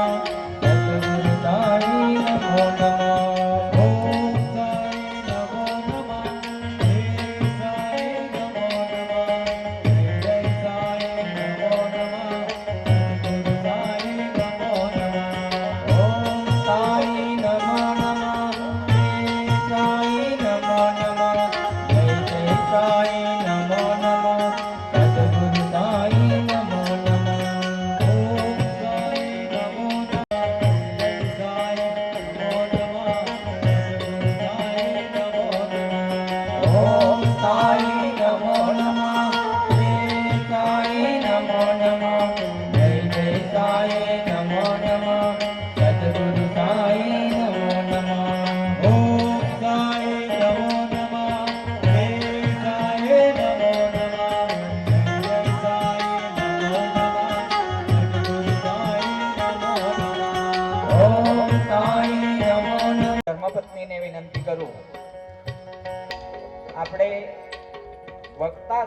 Krishna.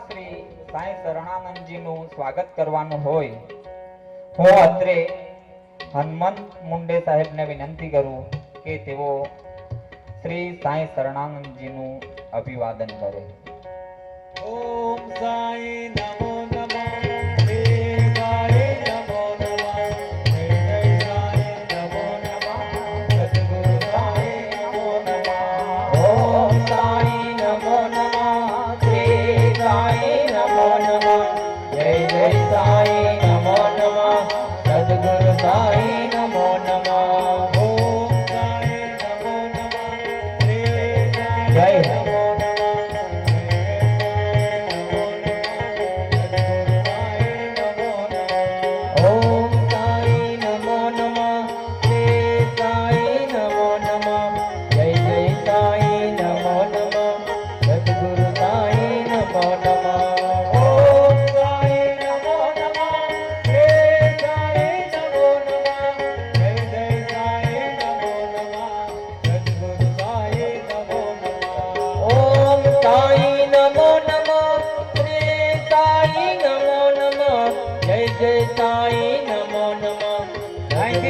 Shri Sai શરણાનંદજીનું સ્વાગત કરવાનું હોય, હું અત્રે હનુમંત મુંડે સાહેબને વિનંતી કરું કે તેઓ શ્રી સાંઈ શરણાનંદજીનું અભિવાદન કરે. ઓમ સાંઈ નમો Hey.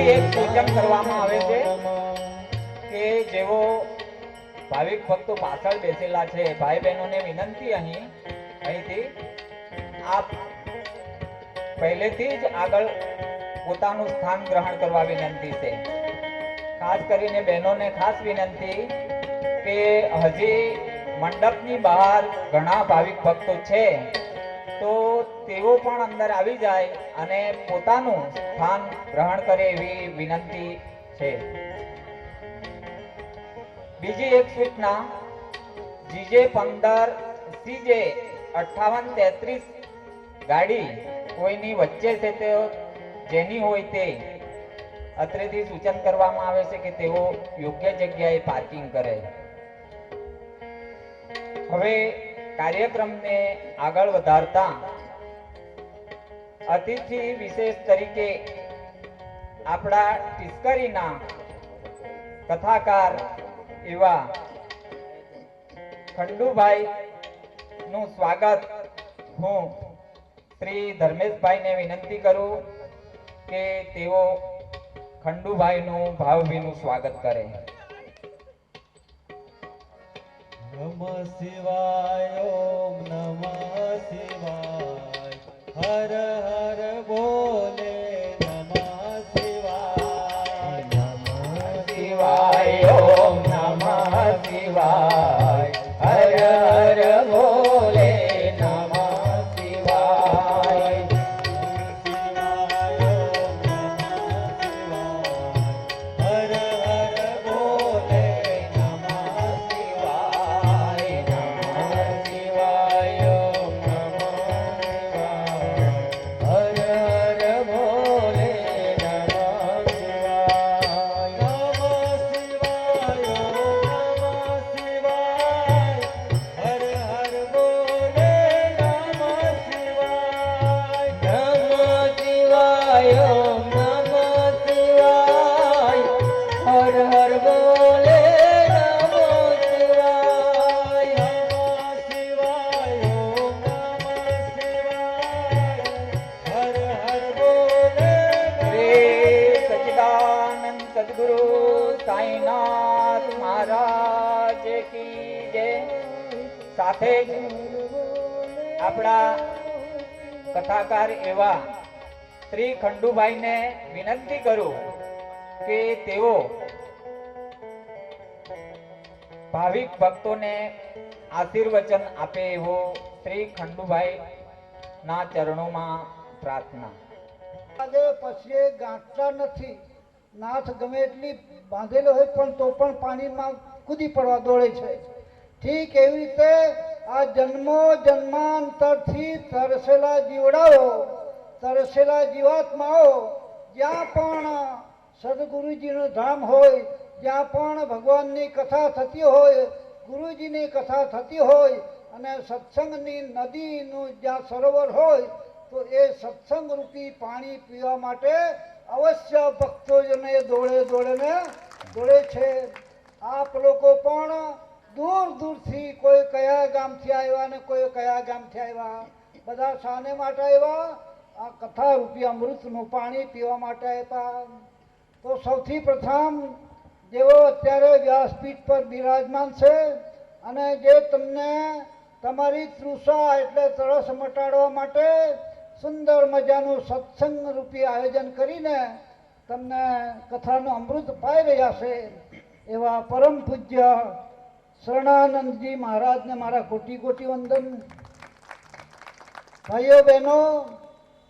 નમઃ એક સૂચન કરવામાં આવે છે કે જેઓ ભાવિક ભક્તો પાછળ બેસેલા છે, ભાઈ બહેનોને વિનંતી અહીં, અહીંથી આપ પહેલેથી જ આગળ પોતાનું સ્થાન ગ્રહણ કરવા વિનંતી છે. ખાસ કરીને બહેનોને ખાસ વિનંતી કે હજી મંડપની બહાર ઘણા ભાવિક ભક્તો છે, તો તેઓ પણ અંદર આવી જાય અને પોતાનું સ્થાન ગ્રહણ કરે એવી વિનંતી છે. બીજી એક સૂચના, જીજે પંદર, સીજે અઠાવન તેત્રીસ ગાડી કોઈની વચ્ચે છે તે, જેની હોય તે અત્રેથી સૂચન કરવામાં આવે છે કે તેઓ યોગ્ય જગ્યાએ પાર્કિંગ કરે. હવે કાર્યક્રમને આગળ વધારતા અતિથિ વિશેષ તરીકે આપણા ટિસ્કરીના કથાકાર એવા ખંડુભાઈ નું સ્વાગત હું શ્રી ધર્મેશભાઈને વિનંતી કરું કે તેઓ ખંડુભાઈનું ભાવભીનું સ્વાગત કરે. નમ શિવાય નમ. हर हर કથાકાર એવા શ્રી ખંડુભાઈને વિનંતી કરું કે તેઓ ભાવિક ભક્તોને આશીર્વચન આપે એવો શ્રી ખંડુભાઈ ના ચરણોમાં પ્રાર્થના. આજે પછી ગાંઠતા નથી. નાથ ગમે એટલી બાંધેલો હોય પણ તો પણ પાણીમાં કૂદી પડવા દોડે છે. ઠીક એવી રીતે આ જન્મો જન્માંતરથી તરસેલા જીવડાઓ, તરસેલા જીવાત્માઓ, જ્યાં પણ સદગુરુજીનું ધામ હોય, જ્યાં પણ ભગવાનની કથા થતી હોય, ગુરુજીની કથા થતી હોય અને સત્સંગની નદીનું જ્યાં સરોવર હોય, તો એ સત્સંગ રૂપી પાણી પીવા માટે અવશ્ય ભક્તોજને દોડે દોડેને દોડે છે. આપ લોકો પણ દૂર દૂરથી કોઈ કયા ગામથી આવ્યા ને કોઈ કયા ગામથી આવ્યા? બધા શાને માટે આવ્યા? આ કથા રૂપી અમૃતનું પાણી પીવા માટે આવ્યા. તો સૌથી પ્રથમ જેઓ અત્યારે વ્યાસપીઠ પર બિરાજમાન છે અને જે તમને તમારી તૃષા એટલે તરસ મટાડવા માટે સુંદર મજાનું સત્સંગ રૂપી આયોજન કરીને તમને કથાનું અમૃત પાઈ રહ્યા છે એવા પરમ પૂજ્ય શરણાનંદજી મહારાજને મારા કોટી કોટી વંદન. ભાઈઓ, બહેનો,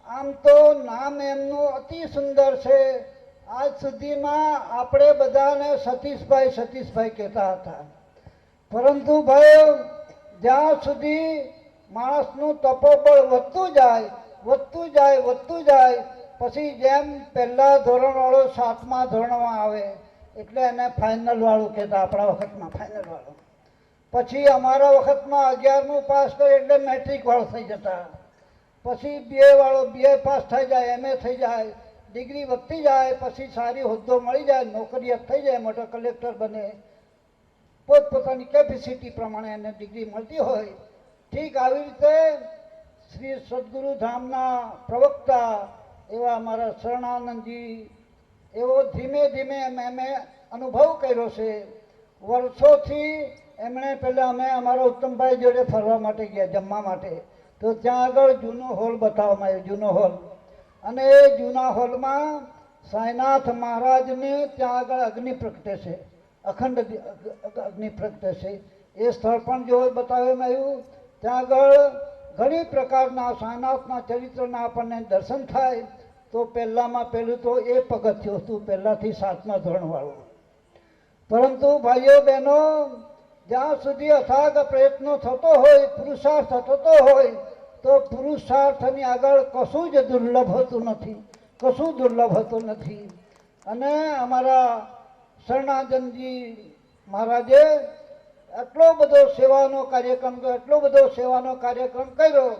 આમ તો નામ એમનું અતિ સુંદર છે. આજ સુધીમાં આપણે બધાને સતીશભાઈ સતીશભાઈ કહેતા હતા. પરંતુ ભાઈઓ, જ્યાં સુધી માણસનું તપોબળ વધતું જાય વધતું જાય વધતું જાય, પછી જેમ પહેલા ધોરણવાળો સાતમા ધોરણમાં આવે, એટલે એને ફાઇનલ વાળું કહેતા, આપણા વખતમાં ફાઇનલ વાળું. પછી અમારા વખતમાં અગિયારમું પાસ કરે એટલે મેટ્રિક વાળો થઈ જતા. પછી બીએ વાળો બીએ પાસ થઈ જાય એમએ થઈ જાય. ડિગ્રી વધતી જાય, પછી સારી હોદ્દો મળી જાય, નોકરીયાત થઈ જાય મોટો કલેક્ટર બને. પોતપોતાની કેપેસિટી પ્રમાણે એને ડિગ્રી મળતી હોય. ઠીક આવી રીતે શ્રી સદગુરુ ધામના પ્રવક્તા એવા અમારા શરણાનંદજી એવો ધીમે ધીમે એમે અનુભવ કર્યો છે. વર્ષોથી એમણે પહેલાં અમે અમારા ઉત્તમભાઈ જોડે ફરવા માટે ગયા, જમવા માટે. તો ત્યાં આગળ જૂનો હોલ બતાવવામાં આવ્યો, જૂનો હોલ. અને એ જૂના હોલમાં સાંઈનાથ મહારાજને ત્યાં આગળ અગ્નિ પ્રગટે છે, અખંડ અગ્નિ- પ્રગટે છે. એ સ્થળ પણ જો બતાવવામાં આવ્યું, ત્યાં આગળ ઘણી પ્રકારના સાંઈનાથના ચરિત્રના આપણને દર્શન થાય. તો પહેલાંમાં પહેલું તો એ પગથિયું હતું, પહેલાંથી સાતમા ધોરણવાળું. પરંતુ ભાઈઓ બહેનો જ્યાં સુધી અથાગ પ્રયત્નો થતો હોય, પુરુષાર્થ થતો હોય, તો પુરુષાર્થની આગળ કશું જ દુર્લભ હોતું નથી. કશું દુર્લભ હોતું નથી. અને અમારા શરણાજનજી મહારાજે એટલો બધો સેવાનો કાર્યક્રમ કર્યો એટલો બધો સેવાનો કાર્યક્રમ કર્યો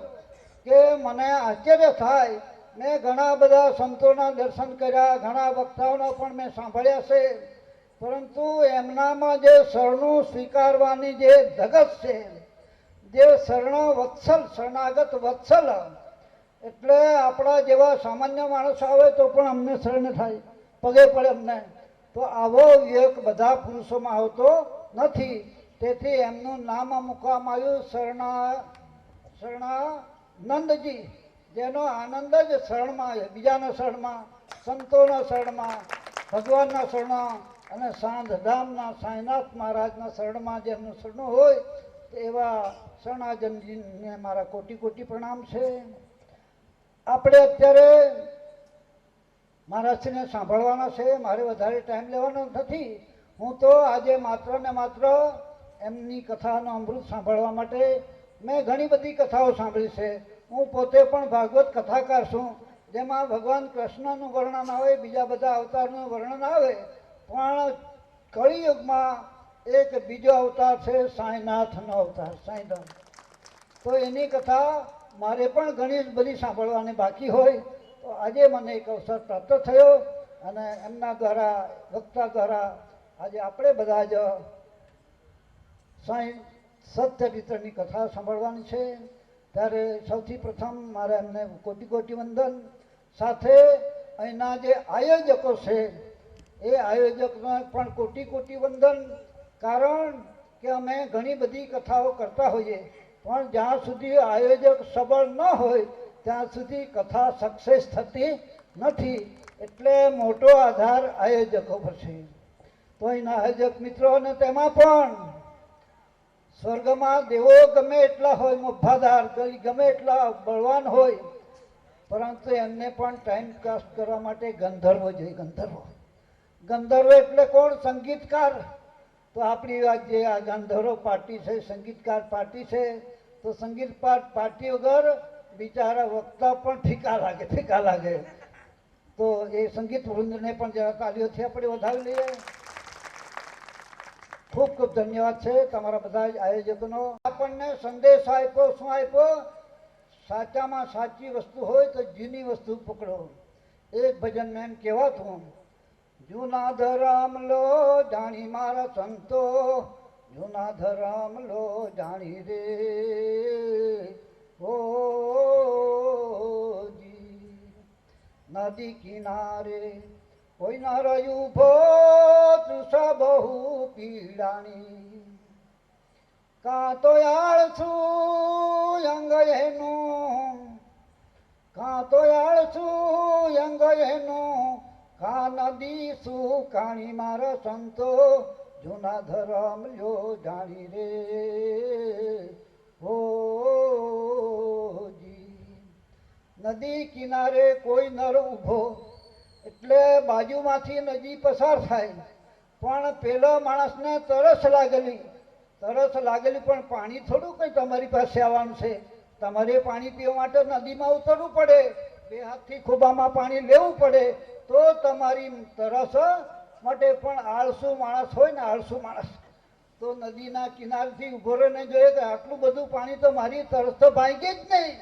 કે મને આશ્ચર્ય થાય. મેં ઘણા બધા સંતોના દર્શન કર્યા, ઘણા વક્તાઓના પણ મેં સાંભળ્યા છે. પરંતુ એમનામાં જે શરણું સ્વીકારવાની જે ધગત છે, જે શરણ વત્સલ, શરણાગત વત્સલ, એટલે આપણા જેવા સામાન્ય માણસો આવે તો પણ અમને શરણ થાય, પગે પડે અમને. તો આવો વિવેક બધા પુરુષોમાં આવતો નથી. તેથી એમનું નામ મૂકવામાં આવ્યું શરણા, શરણાનંદજી, જેનો આનંદ જ શરણમાં બીજાના શરણમાં, સંતોના શરણમાં, ભગવાનના શરણમાં અને સાંધધામના સાંઈનાથ મહારાજના શરણમાં જેમનું શરણું હોય એવા શરણાજનજીને મારા કોટી કોટી પ્રણામ છે. આપણે અત્યારે મહારાજને સાંભળવાના છે, મારે વધારે ટાઈમ લેવાનો નથી. હું તો આજે માત્ર ને માત્ર એમની કથાનો અમૃત સાંભળવા માટે મેં ઘણી બધી કથાઓ સાંભળી છે. હું પોતે પણ ભાગવત કથાકાર છું, જેમાં ભગવાન કૃષ્ણનું વર્ણન આવે, બીજા બધા અવતારનું વર્ણન આવે પણ કળિયુગમાં એક બીજો અવતાર છે સાંઈનાથનો અવતાર સાંઈનાથ તો એની કથા મારે પણ ઘણી બધી સાંભળવાની બાકી હોય. તો આજે મને એક અવસર પ્રાપ્ત થયો અને એમના દ્વારા, વક્તા દ્વારા આજે આપણે બધા જ સાંઈ સત્ચરિત્રની કથા સાંભળવાની છે. ત્યારે સૌથી પ્રથમ મારે એમને કોટી કોટી વંદન સાથે અહીંના જે આયોજકો છે એ આયોજકને પણ કોટી કોટી વંદન. કારણ કે અમે ઘણી બધી કથાઓ કરતા હોઈએ. પણ જ્યાં સુધી આયોજક સબળ ન હોય, ત્યાં સુધી કથા સક્સેસ થતી નથી. એટલે મોટો આધાર આયોજકો પર છે તો એના આયોજક મિત્રો અને તેમાં પણ સ્વર્ગમાં દેવો ગમે એટલા હોય, મુભાધાર ગમે એટલા બળવાન હોય, પરંતુ એમને પણ ટાઈમ કાસ્ટ કરવા માટે ગંધર્વ જોઈએ, ગંધર્વો. ગંધર્વ એટલે કોણ? સંગીતકાર. તો આપણી આ જે આ ગંધર્વ પાર્ટી છે, સંગીતકાર પાર્ટી છે, તો સંગીત પાર્ટ વગર બિચારા વક્તા પણ ઠીકા લાગે ઠીકા લાગે. તો એ સંગીત વૃંદને પણ જરા તાલીઓથી આપણે વધાવી લઈએ. ખૂબ ખૂબ ધન્યવાદ છે તમારા બધા આયોજકોનો. આપણને સંદેશ આપ્યો, શું આપ્યો? સાચામાં સાચી વસ્તુ હોય તો જૂની વસ્તુ પકડો. એક ભજન એમ કહેવાતું જૂના ધરામ લો જાણી મારા સંતો જૂના ધરામ લો જાણી રે. ઓ નદી કિનારે કોઈ ના રહ્યું ભો તૃષા બહુ પીડાણી. કાં તો આળસું અંગ એનું કાં તો આળસું અંગ એનું નદી સુકાણી મારા સંતો, જૂના ધરમ લ્યો જાણી રે. હોજી નદી કિનારે કોઈ નર ઊભો, એટલે બાજુમાંથી નદી પસાર થાય. પણ પેલો માણસને તરસ લાગેલી તરસ લાગેલી પણ પાણી થોડું કંઈ તમારી પાસે આવવાનું છે. તમારે પાણી પીવા માટે નદીમાં ઉતરવું પડે, બે હાથથી ખોબામાં પાણી લેવું પડે તો તમારી તરસ માટે પણ આળસુ માણસ હોય ને આળસુ માણસ. તો નદીના કિનારથી ઊભો રહીને જોઈએ કે આટલું બધું પાણી તો મારી તરસ તો ભાંગી જ નહીં.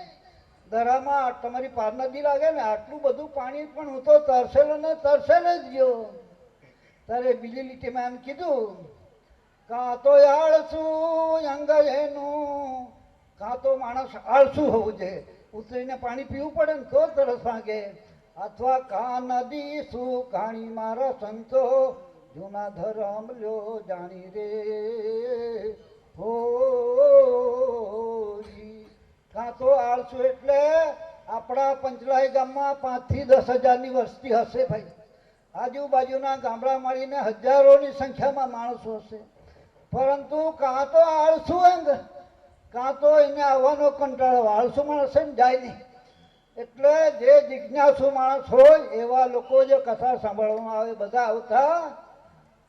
દરામાં તમારી પાર નદી લાગે ને આટલું બધું પાણી પણ હું તો તરસેલો ને તરસેલો જ ગયો. ત્યારે બીજી લીટીમાં એમ કીધું, કાં તો આળસુ અંગ એનું, કાં તો માણસ આળસુ હોવું જોઈએ. ઉતરીને પાણી પીવું પડે ને તો તરસ ભાગે. અથવા કા નદી સુખાણી મારા સંતો? જૂના ધરમ લ્યો, જાણી રે. હો કાં તો આળસુ એટલે આપણા પંચલાઈ ગામમાં પાંચથી દસ હજારની વસ્તી હશે ભાઈ. આજુબાજુના ગામડા મળીને હજારોની સંખ્યામાં માણસો હશે. પરંતુ કાં તો આળસુ અંગ કાં તો એને આવવાનો કંટાળો. આળસુ ને જાય નહીં. એટલે જે જિજ્ઞાસુ માણસ હોય, એવા લોકો જે કથા સાંભળવામાં આવે, બધા આવતા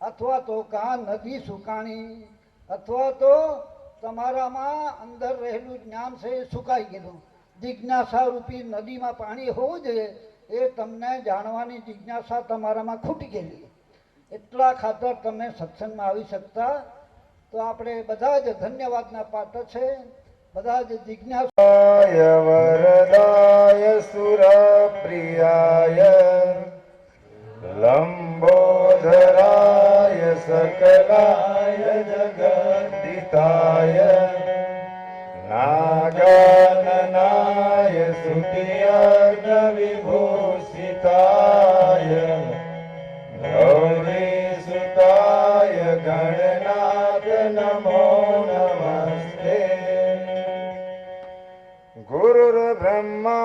અથવા તો કાં નદી સુકાણી, અથવા તો તમારામાં અંદર રહેલું જ્ઞાન છે એ સુકાઈ ગયેલું. જિજ્ઞાસા રૂપી નદીમાં પાણી હોવું જોઈએ, એ તમને જાણવાની જિજ્ઞાસા તમારામાં ખૂટી ગયેલી. એટલા ખાતર તમે સત્સંગમાં આવી શકતા. તો આપણે બધા જ ધન્યવાદના પાત્ર છે. બધા જ જિજ્ઞાસા सुरप्रियाय लम्बोदराय सकलाय जगद्दिताय नागाननाय स्तुतियज्ञविभूषिताय गौरीसुताय गणनाथ नमो नमस्ते। गुरुर्ब्रह्मा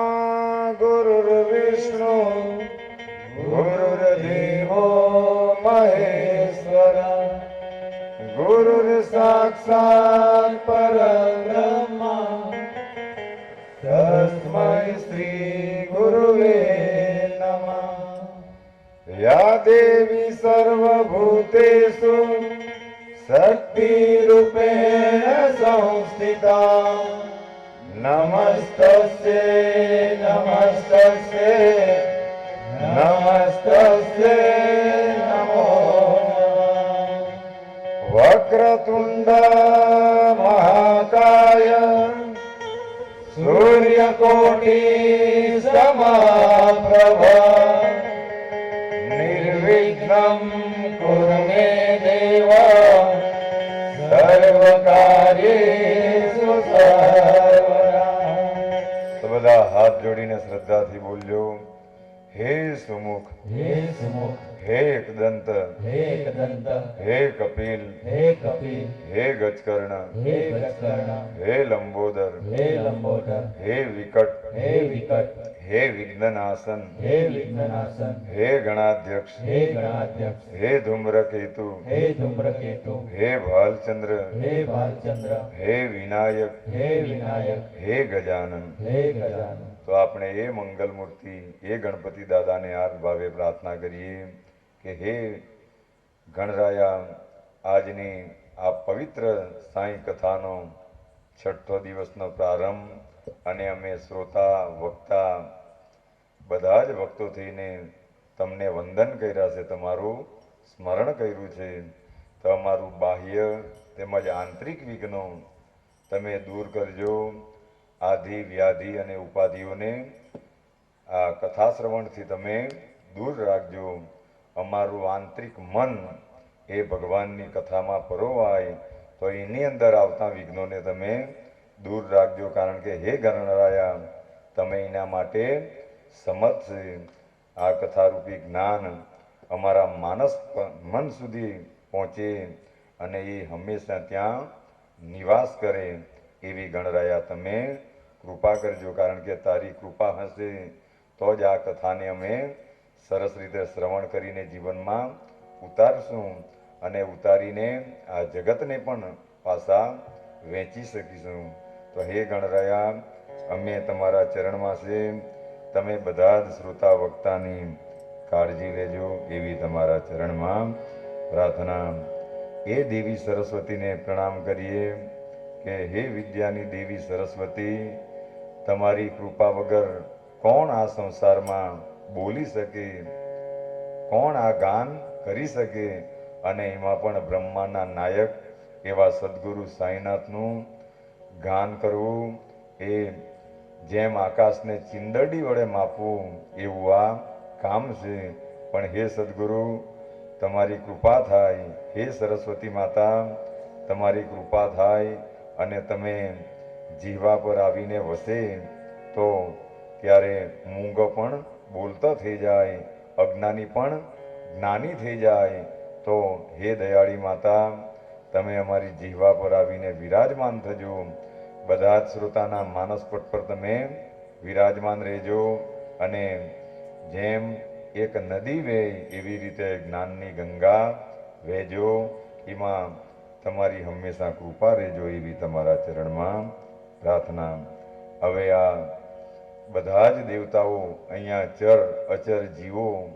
गुरुर्विष्णु गुरुर्देवो महेश्वर। गुरुर्साक्षात् परब्रह्मा। तस्मै श्रीगुरुवे नमः। या देवी सर्वभूतेषु शक्तिरूपेण संस्थिता नमस्तस्यै नमस्तस्यै नमस्तस्यै नमो। वक्रतुण्ड महाकाय सूर्यकोटि જોડીને શ્રદ્ધાથી બોલ્યો હે સુમુખ. હે સુમુખ. હે એકદંત. હે એકદંત. હે કપિલ. હે કપિલ. હે ગજકર્ણ. હે ગજકર્ણ. હે લંબોદર. હે લંબોદર. હે વિકટ. હે વિકટ. હે વિઘ્નનાશન. હે વિઘ્નનાશન. હે ગણાધ્યક્ષ. હે ગણાધ્યક્ષ. હે ધૂમ્રકેતુ. હે ધૂમ્રકેતુ. હે ભાલચંદ્ર. હે ભાલચંદ્ર. હે વિનાયક. હે વિનાયક. હે ગજાનન. હે ગજાનન. તો આપણે એ મંગલ મૂર્તિ એ ગણપતિ દાદાને આ ભાવે પ્રાર્થના કરીએ કે હે ગણરાયા, આજની આ પવિત્ર સાંઈ કથાનો છઠ્ઠો દિવસનો પ્રારંભ અને અમે શ્રોતા, વક્તા, બધા જ ભક્તો થઈને તમને વંદન કર્યા છે, તમારું સ્મરણ કર્યું છે. તો અમારું બાહ્ય તેમજ આંતરિક વિઘ્નો તમે દૂર કરજો. આધિ, વ્યાધિ અને ઉપાધિઓને આ કથા શ્રવણથી તમે દૂર રાખજો. અમારું આંતરિક મન એ ભગવાનની કથામાં પરોવાય, તો એની અંદર આવતા વિઘ્નોને તમે દૂર રાખજો. કારણ કે હે ગણરાયા તમે એના માટે સમર્થ આ કથારૂપી જ્ઞાન અમારા માનસ મન સુધી પહોંચે અને એ હંમેશા ત્યાં નિવાસ કરે, એવી ગણરાયા તમે કૃપા કરજો, કારણ કે તારી કૃપા હશે તો જ આ કથાને અમે સરસ રીતે શ્રવણ કરીને જીવનમાં ઉતારશું અને ઉતારીને આ જગતને પણ પાછા વેચી શકીશું. તો હે ગણરાયા, અમે તમારા ચરણમાં છે. તમે બધા જ શ્રોતા વક્તાની કાળજી લેજો એવી તમારા ચરણમાં પ્રાર્થના. એ દેવી સરસ્વતીને પ્રણામ કરીએ કે હે વિદ્યાની દેવી સરસ્વતી તમારી કૃપા વગર કોણ આ સંસારમાં બોલી શકે? કોણ આ ગાન કરી શકે? અને એમાં પણ બ્રહ્માના નાયક એવા સદગુરુ સાંઈનાથનું ગાન કરવું એ જેમ આકાશને ચિંદડી વડે માપવું એવું આ કામ છે. પણ હે સદગુરુ, તમારી કૃપા થાય. હે સરસ્વતી માતા, તમારી કૃપા થાય અને તમે જીવા પર આવીને વસે, તો ત્યારે મૂંગો પણ બોલતો થઈ જાય, અજ્ઞાની પણ જ્ઞાની થઈ જાય. તો હે દયાળી માતા, તમે અમારી જીવા પર આવીને વિરાજમાન થજો. બધા જ શ્રોતાના માનસપટ પર તમે વિરાજમાન રહેજો અને જેમ એક નદી વે, એવી રીતે જ્ઞાનની ગંગા વહેજો. એમાં તમારી હંમેશા કૃપા રહેજો એવી તમારા ચરણમાં. પ્રાર્થના. હવે આ બધા જ દેવતાઓ અહીંયા ચર અચર જીવો,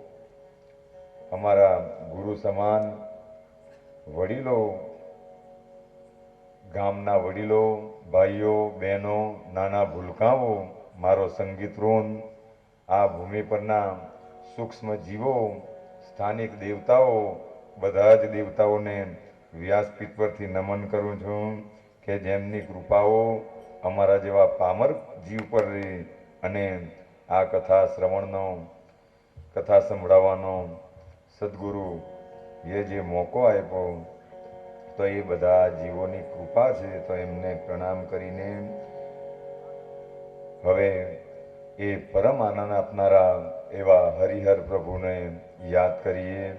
અમારા ગુરુ સમાન વડીલો, ગામના વડીલો, ભાઈઓ, બહેનો, નાના ભૂલકાઓ, મારો સંગીત રોન આ ભૂમિ પરના સૂક્ષ્મ જીવો, સ્થાનિક દેવતાઓ, બધા જ દેવતાઓને વ્યાસપીઠ પરથી નમન કરું છું કે જેમની કૃપાઓ અમારા જેવા પામર જીવ પર રહી અને આ કથા શ્રવણનો, કથા સંભળાવવાનો સદગુરુ એ જે મોકો આપ્યો, તો એ બધા જીવોની કૃપા છે, તો એમને પ્રણામ કરીને હવે એ પરમ આનંદ આપનારા એવા હરિહર પ્રભુને યાદ કરીએ.